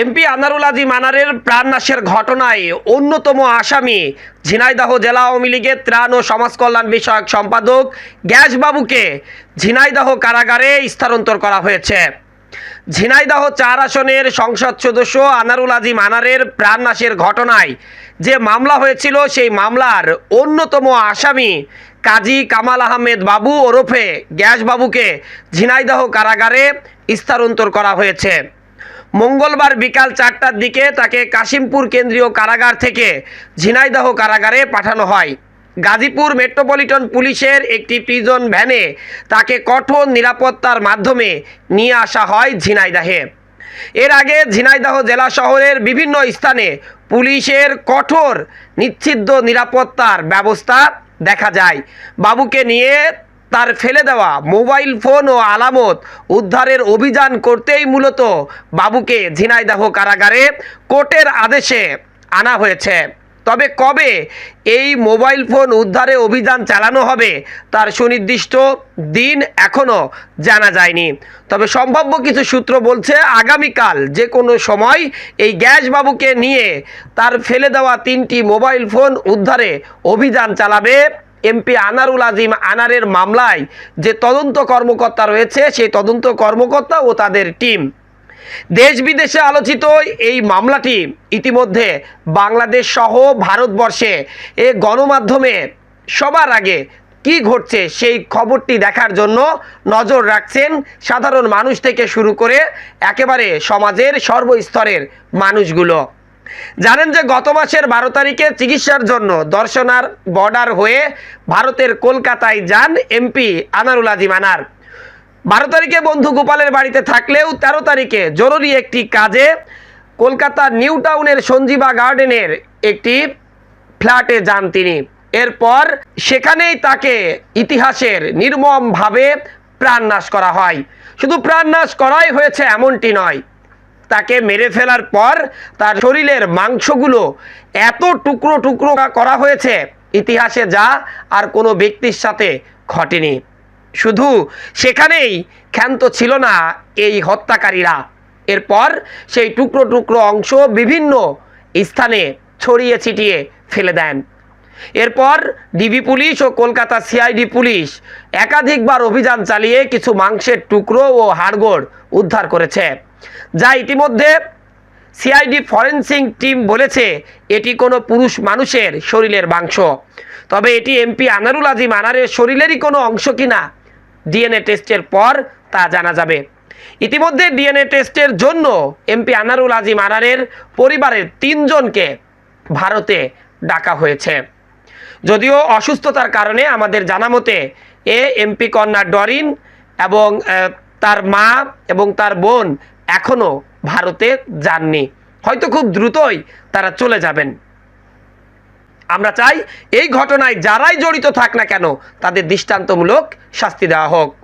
MP Anarul আজি মানারের প্রাণনাশের ঘটনায় অন্যতম আসামি। ঝিনাইদহ জেলা আওয়ামী লীগের ত্রাণ ও সমাজ কল্যাণ বিষয়ক সম্পাদক গ্যাসবাবুকে ঝিনাইদহ কারাগারে স্থানান্তর করা হয়েছে। ঝিনাইদহ চার আসনের সংসদ সদস্য আনারুল আজি মানারের প্রাণনাশের ঘটনায় যে মামলা হয়েছিল, সেই মামলার অন্যতম আসামি কাজী কামাল আহমেদ বাবু ওরফে গ্যাসবাবুকে ঝিনাইদহ কারাগারে স্থানান্তর করা হয়েছে। মঙ্গলবার বিকাল চারটার দিকে তাকে কাশিমপুর কেন্দ্রীয় কারাগার থেকে ঝিনাইদহ কারাগারে পাঠানো হয়। গাজীপুর মেট্রোপলিটন পুলিশের একটি প্রিজন ভ্যানে তাকে কঠোর নিরাপত্তার মাধ্যমে নিয়ে আসা হয় ঝিনাইদাহে। এর আগে ঝিনাইদহ জেলা শহরের বিভিন্ন স্থানে পুলিশের কঠোর নিচ্ছিদ্র নিরাপত্তার ব্যবস্থা দেখা যায়। বাবুকে নিয়ে তার ফেলে দেওয়া মোবাইল ফোন ও আলামত উদ্ধারের অভিযান করতেই মূলত বাবুকে ঝিনাইদহ কারাগারে কোর্টের আদেশে আনা হয়েছে। তবে কবে এই মোবাইল ফোন উদ্ধারে অভিযান চালানো হবে তার সুনির্দিষ্ট দিন এখনও জানা যায়নি। তবে সম্ভাব্য কিছু সূত্র বলছে, আগামীকাল যে কোনো সময় এই গ্যাস বাবুকে নিয়ে তার ফেলে দেওয়া তিনটি মোবাইল ফোন উদ্ধারে অভিযান চালাবে এমপি আনারুল আজিম আনারের মামলায় যে তদন্ত কর্মকর্তা রয়েছে, সেই তদন্ত কর্মকর্তা ও তাদের টিম। দেশ বিদেশে আলোচিত এই মামলাটি ইতিমধ্যে বাংলাদেশ সহ ভারতবর্ষে এ গণমাধ্যমে সবার আগে কি ঘটছে সেই খবরটি দেখার জন্য নজর রাখছেন সাধারণ মানুষ থেকে শুরু করে একেবারে সমাজের সর্বস্তরের মানুষগুলো। জানেন যে গত মাসের বারো তারিখে চিকিৎসার জন্য দর্শনার বর্ডার হয়ে ভারতের কলকাতায় যান এমপি আনারুল আজিম আনার। বারো তারিখে বন্ধু গোপালের বাড়িতে থাকলেও তেরো তারিখে জরুরি একটি কাজে কলকাতা নিউ টাউনের সঞ্জীবা গার্ডেনের একটি ফ্ল্যাটে যান তিনি। এরপর সেখানেই তাকে ইতিহাসের নির্মমভাবে প্রাণনাশ করা হয়। শুধু প্রাণনাশ করাই হয়েছে এমনটি নয় তাকে মেরে ফেলার পর তার শরীরের মাংসগুলো এত টুকরো টুকরো করা হয়েছে, ইতিহাসে যা আর কোনো ব্যক্তির সাথে ঘটেনি। শুধু সেখানেই ক্ষান্ত ছিল না এই হত্যাকারীরা। এরপর সেই টুকরো টুকরো অংশ বিভিন্ন স্থানে ছড়িয়ে ছিটিয়ে ফেলে দেন। এরপর ডিবি পুলিশ ও কলকাতা সিআইডি পুলিশ একাধিকবার অভিযান চালিয়ে কিছু মাংসের টুকরো ও হাড়গোড় উদ্ধার করেছে। যা ইতিমধ্যে সিআইডি ফরেন্সিক টিম বলেছে, এটি কোনো পুরুষ মানুষের শরীরের মাংস। তবে এটি এমপি আনারুল আজিম আনারের শরীরেরই কোনো অংশ কিনা ডিএনএ টেস্টের পর তা জানা যাবে। ইতিমধ্যে ডিএনএ টেস্টের জন্য এমপি আনারুল আজিম আনারের পরিবারের তিনজনকে ভারতে ডাকা হয়েছে। যদিও অসুস্থতার কারণে আমাদের জানা মতে, এ এমপি কন্যা ডরিন এবং তার মা এবং তার বোন এখনও ভারতে যাননি। হয়তো খুব দ্রুতই তারা চলে যাবেন। আমরা চাই এই ঘটনায় যারাই জড়িত থাক না কেন, তাদের দৃষ্টান্তমূলক শাস্তি দেওয়া হোক।